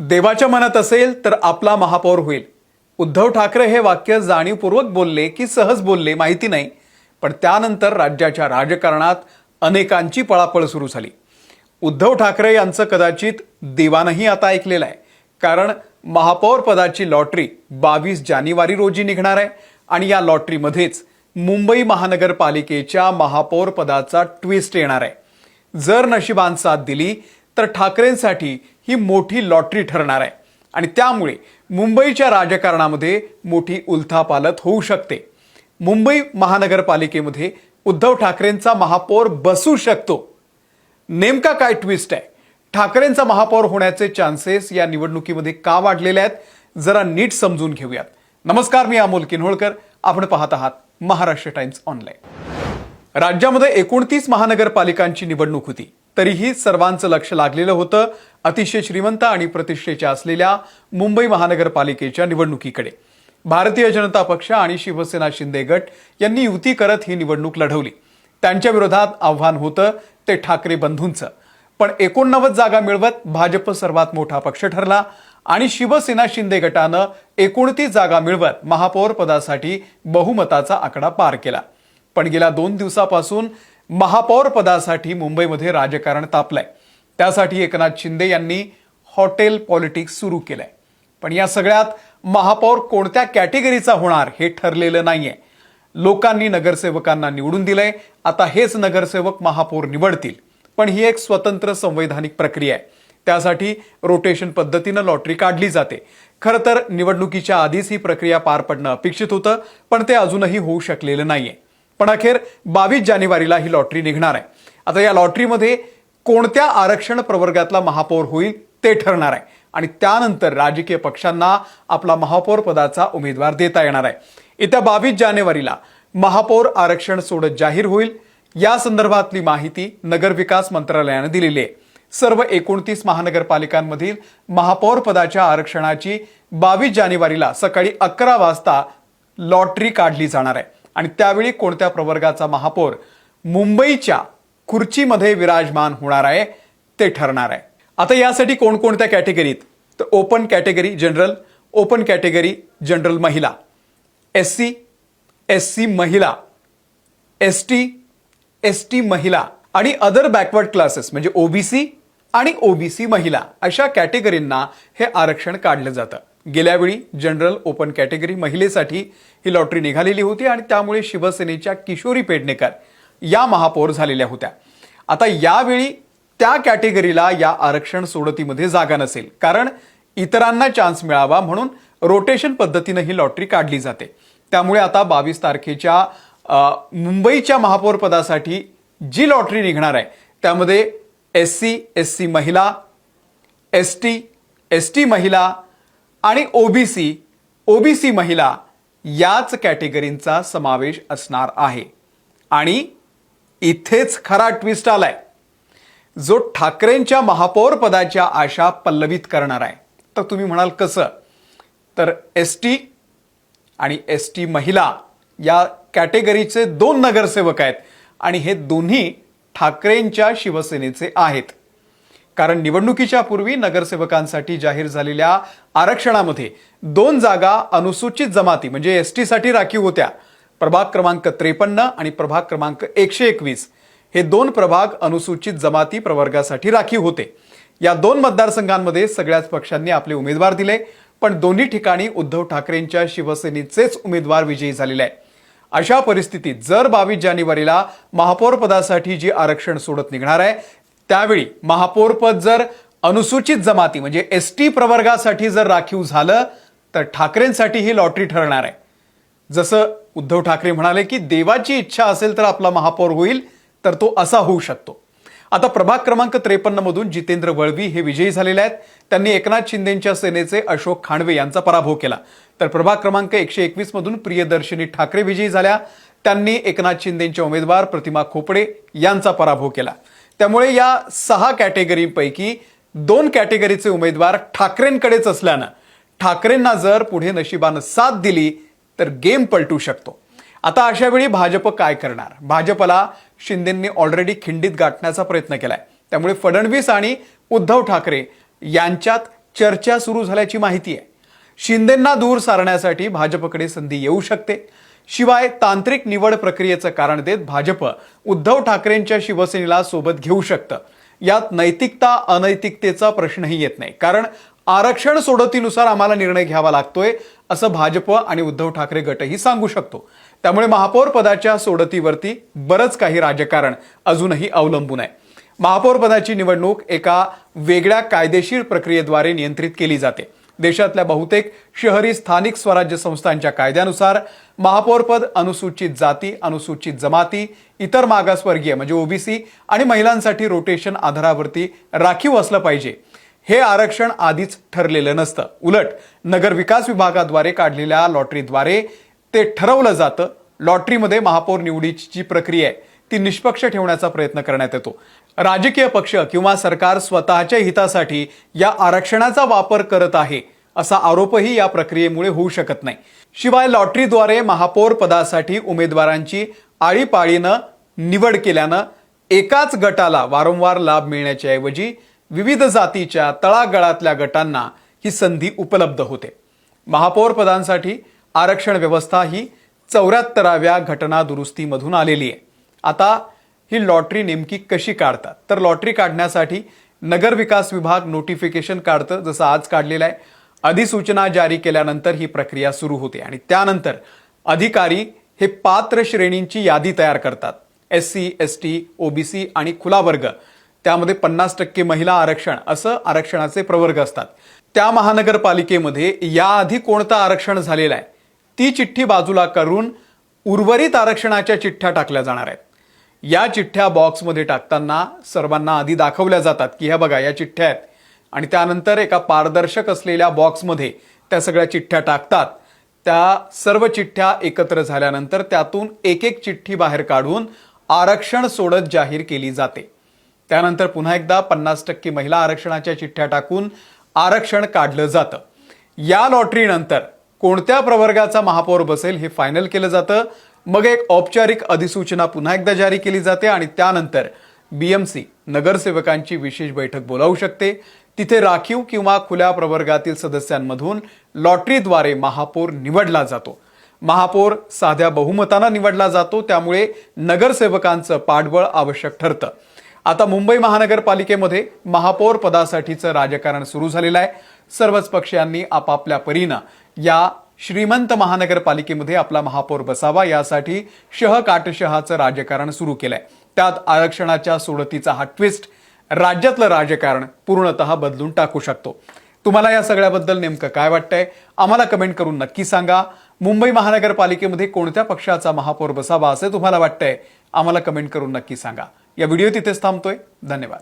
देवाच्या मनात असेल तर आपला महापौर होईल. उद्धव ठाकरे हे वाक्य जाणीवपूर्वक बोलले की सहज बोलले माहिती नाही. पण त्यानंतर राज्याच्या राजकारणात अनेकांची पळापळ सुरू झाली. उद्धव ठाकरे यांचं कदाचित देवानंही आता ऐकलेलं आहे. कारण महापौर पदाची लॉटरी बावीस जानेवारी रोजी निघणार आहे आणि या लॉटरीमध्येच मुंबई महानगरपालिकेच्या महापौर पदाचा ट्विस्ट येणार आहे. जर नशिबान साथ दिली तर ठाकरेंसाठी ही मोठी लॉटरी ठरणार आहे. आणि त्यामुळे मुंबईच्या राजकारणामध्ये मोठी उलथापालथ होऊ शकते. मुंबई महानगरपालिकेमध्ये उद्धव ठाकरेंचा महापौर बसू शकतो. नेमका काय ट्विस्ट आहे? ठाकरेंचा महापौर होण्याचे चान्सेस या निवडणुकीमध्ये का वाढलेले आहेत? जरा नीट समजून घेऊयात. नमस्कार मी अमोल किन्होळकर. आपण पाहत आहात महाराष्ट्र टाइम्स ऑनलाईन राज्यामध्ये एकोणतीस महानगरपालिकांची निवडणूक होती. तरीही सर्वांचं लक्ष लागलेलं होतं. अतिशय श्रीमंत आणि प्रतिष्ठेच्या असलेल्या मुंबई महानगरपालिकेच्या निवडणुकीकडे. भारतीय जनता पक्ष आणि शिवसेना शिंदे गट यांनी युती करत ही निवडणूक लढवली. त्यांच्या विरोधात आव्हान होतं ते ठाकरे बंधूंचं. पण एकोणनव्वद जागा मिळवत भाजप सर्वात मोठा पक्ष ठरला आणि शिवसेना शिंदे गटानं एकोणतीस जागा मिळवत महापौर पदासाठी बहुमताचा आकडा पार केला. पण गेल्या दोन दिवसापासून महापौर पदासाठी मुंबईमध्ये राजकारण तापलंय. त्यासाठी एकनाथ शिंदे यांनी हॉटेल पॉलिटिक्स सुरू केलंय. पण या सगळ्यात महापौर कोणत्या कॅटेगरीचा होणार हे ठरलेलं नाहीये. लोकांनी नगरसेवकांना निवडून दिलंय. आता हेच नगरसेवक महापौर निवडतील. पण ही एक स्वतंत्र संवैधानिक प्रक्रिया आहे. त्यासाठी रोटेशन पद्धतीनं लॉटरी काढली जाते. खरं तर निवडणुकीच्या आधीच ही प्रक्रिया पार पडणं अपेक्षित होतं पण ते अजूनही होऊ शकलेलं नाहीये. पण अखेर बावीस जानेवारीला ही लॉटरी निघणार आहे. आता या लॉटरीमध्ये कोणत्या आरक्षण प्रवर्गातला महापौर होईल ते ठरणार आहे. आणि त्यानंतर राजकीय पक्षांना आपला महापौर पदाचा उमेदवार देता येणार आहे. येत्या बावीस जानेवारीला महापौर आरक्षण सोडत जाहीर होईल. या संदर्भातली माहिती नगरविकास मंत्रालयानं दिलेली आहे. सर्व एकोणतीस महानगरपालिकांमधील महापौर पदाच्या आरक्षणाची बावीस जानेवारीला सकाळी अकरा वाजता लॉटरी काढली जाणार आहे. आणि त्यावेळी कोणत्या प्रवर्गाचा महापौर मुंबईच्या खुर्चीमध्ये विराजमान होणार आहे ते ठरणार आहे. आता यासाठी कोणकोणत्या कॅटेगरीत? तर open category general open category general महिला एस सी एस सी महिला एस टी एस टी महिला आणि अदर बॅकवर्ड क्लासेस म्हणजे ओबीसी आणि ओबीसी महिला अशा कॅटेगरींना हे आरक्षण काढलं जातं. गेल्यावेळी जनरल ओपन कॅटेगरी महिलेसाठी ही लॉटरी निघालेली होती आणि त्यामुळे शिवसेनेच्या किशोरी पेडणेकर या महापौर झालेल्या होत्या. आता यावेळी त्या कॅटेगरीला या आरक्षण सोडतीमध्ये जागा नसेल कारण इतरांना चान्स मिळावा म्हणून रोटेशन पद्धतीनं ही लॉटरी काढली जाते. त्यामुळे आता बावीस तारखेच्या मुंबईच्या महापौरपदासाठी जी लॉटरी निघणार आहे त्यामध्ये एस सी एस सी महिला एस टी एस टी महिला आणि ओबीसी ओबीसी महिला याच कॅटेगरींचा समावेश असणार आहे. आणि इथेच खरा ट्विस्ट आलाय. जो ठाकरेंच्या महापौर पदाच्या आशा पल्लवित करणार आहे. तर तुम्ही म्हणाल कसं? तर एस टी आणि एस टी महिला या कॅटेगरीचे दोन नगरसेवक आहेत. आणि हे दोन्ही ठाकरेंच्या शिवसेनेचे आहेत. कारण निवडणुकीच्या पूर्वी नगरसेवकांसाठी जाहीर झालेल्या आरक्षणामध्ये दोन जागा अनुसूचित जमाती म्हणजे एस टीसाठी राखीव होत्या. प्रभाग क्रमांक त्रेपन्न आणि प्रभाग क्रमांक एकशे एकवीस हे दोन प्रभाग अनुसूचित जमाती प्रवर्गासाठी राखीव होते. या दोन मतदारसंघांमध्ये सगळ्याच पक्षांनी आपले उमेदवार दिले पण दोन्ही ठिकाणी उद्धव ठाकरेंच्या शिवसेनेचेच उमेदवार विजयी झालेले आहे अशा परिस्थितीत जर बावीस जानेवारीला महापौरपदासाठी जी आरक्षण सोडत निघणार आहे त्यावेळी महापौरपद जर अनुसूचित जमाती म्हणजे एस टी प्रवर्गासाठी जर राखीव झालं तर ठाकरेंसाठी ही लॉटरी ठरणार आहे. जसं उद्धव ठाकरे म्हणाले की देवाची इच्छा असेल तर आपला महापौर होईल तर तो असा होऊ शकतो. आता प्रभाग क्रमांक त्रेपन्न मधून जितेंद्र वळवी हे विजयी झालेले आहेत. त्यांनी एकनाथ शिंदेच्या सेनेचे अशोक खांडवे यांचा पराभव केला. तर प्रभाग क्रमांक एकशे एकवीस मधून ठाकरे विजयी झाल्या. त्यांनी एकनाथ शिंदेच्या उमेदवार प्रतिमा खोपडे यांचा पराभव केला. त्यामुळे या सहा कॅटेगरीपैकी दोन कॅटेगरीचे उमेदवार ठाकरेंकडेच असल्यानं ठाकरेंना जर पुढे नशिबानं साथ दिली तर गेम पलटू शकतो. आता अशा वेळी भाजप काय करणार? भाजपला शिंदेंनी ऑलरेडी खिंडीत गाठण्याचा प्रयत्न केलाय. त्यामुळे फडणवीस आणि उद्धव ठाकरे यांच्यात चर्चा सुरू झाल्याची माहिती आहे. शिंदेंना दूर सारण्यासाठी भाजपकडे संधी येऊ शकते. शिवाय तांत्रिक निवड प्रक्रियेचं कारण देत भाजप उद्धव ठाकरेंच्या शिवसेनेला सोबत घेऊ शकतं. यात नैतिकता अनैतिकतेचा प्रश्नही येत नाही. कारण आरक्षण सोडतीनुसार आम्हाला निर्णय घ्यावा लागतोय असं भाजप आणि उद्धव ठाकरे गटही सांगू शकतो. त्यामुळे महापौर पदाच्या सोडतीवरती बरंच काही राजकारण अजूनही अवलंबून आहे. महापौर पदाची निवडणूक एका वेगळ्या कायदेशीर प्रक्रियेद्वारे नियंत्रित केली जाते. देशातल्या बहुतेक शहरी स्थानिक स्वराज्य संस्थांच्या कायद्यानुसार महापौरपद अनुसूचित जाती अनुसूचित जमाती इतर मागासवर्गीय म्हणजे ओबीसी आणि महिलांसाठी रोटेशन आधारावरती राखीव असलं पाहिजे. हे आरक्षण आधीच ठरलेलं नसतं. उलट नगर विकास विभागाद्वारे काढलेल्या लॉटरीद्वारे ते ठरवलं जातं. लॉटरीमध्ये महापौर निवडीची जी प्रक्रिया आहे. ती निष्पक्ष ठेवण्याचा प्रयत्न करण्यात येतो. राजकीय पक्ष किंवा सरकार स्वतःच्या हितासाठी या आरक्षणाचा वापर करत आहे. असा आरोपही या प्रक्रियेमुळे होऊ शकत नाही. शिवाय लॉटरीद्वारे महापौर पदासाठी उमेदवारांची आळीपाळीनं निवड केल्यानं एकाच गटाला वारंवार लाभ मिळण्याच्या ऐवजी विविध जातीच्या तळागळातल्या गटांना ही संधी उपलब्ध होते. महापौर पदांसाठी आरक्षण व्यवस्था ही चौऱ्याहत्तराव्या घटना दुरुस्तीमधून आलेली आहे. आता ही लॉटरी नेमकी कशी काढतात? तर लॉटरी काढण्यासाठी नगर विकास विभाग नोटिफिकेशन काढतं जसं आज काढलेलं आहे. अधिसूचना जारी केल्यानंतर ही प्रक्रिया सुरू होते आणि त्यानंतर अधिकारी हे पात्र श्रेणींची यादी तयार करतात. S C S T OBC आणि खुला वर्ग. त्यामध्ये पन्नास टक्के महिला आरक्षण असं आरक्षणाचे प्रवर्ग असतात. त्या महानगरपालिकेमध्ये याआधी कोणतं आरक्षण झालेलं आहे? ती चिठ्ठी बाजूला करून उर्वरित आरक्षणाच्या चिठ्ठ्या टाकल्या जाणार आहेत. या चिठ्ठ्या बॉक्समध्ये टाकताना सर्वांना आधी दाखवल्या जातात की ह्या बघा या चिठ्ठ्या आहेत. आणि त्यानंतर एका पारदर्शक असलेल्या बॉक्समध्ये त्या सगळ्या चिठ्ठ्या टाकतात. त्या सर्व चिठ्ठ्या एकत्र झाल्यानंतर त्यातून एक एक चिठ्ठी बाहेर काढून आरक्षण सोडत जाहीर केली जाते. त्यानंतर पुन्हा एकदा पन्नास टक्के महिला आरक्षणाच्या चिठ्ठ्या टाकून आरक्षण काढलं जातं. या लॉटरीनंतर कोणत्या प्रवर्गाचा महापौर बसेल हे फायनल केलं जातं. मग एक औपचारिक अधिसूचना पुन्हा एकदा जारी केली जाते आणि त्यानंतर बीएमसी नगरसेवकांची विशेष बैठक बोलावू शकते. तिथे राखीव किंवा खुल्या प्रवर्गातील सदस्यांमधून लॉटरीद्वारे महापौर निवडला जातो. महापौर साध्या बहुमतानं निवडला जातो त्यामुळे नगरसेवकांचं पाठबळ आवश्यक ठरतं. आता मुंबई महानगरपालिकेमध्ये महापौर पदासाठीचं राजकारण सुरू झालेलं आहे. सर्वच पक्षांनी आपापल्या परीनं या श्रीमंत महानगरपालिकेमध्ये आपला महापौर बसावा यासाठी शह काटशहाचं राजकारण सुरू केलंय. त्यात आरक्षणाच्या सोडतीचा हा ट्विस्ट राज्यातलं राजकारण पूर्णतः बदलून टाकू शकतो. तुम्हाला या सगळ्याबद्दल नेमकं काय वाटतंय? आम्हाला कमेंट करून नक्की सांगा. मुंबई महानगरपालिकेमध्ये कोणत्या पक्षाचा महापौर बसावा असे तुम्हाला वाटतंय? आम्हाला कमेंट करून नक्की सांगा. या व्हिडिओ तिथेच थांबतोय. धन्यवाद.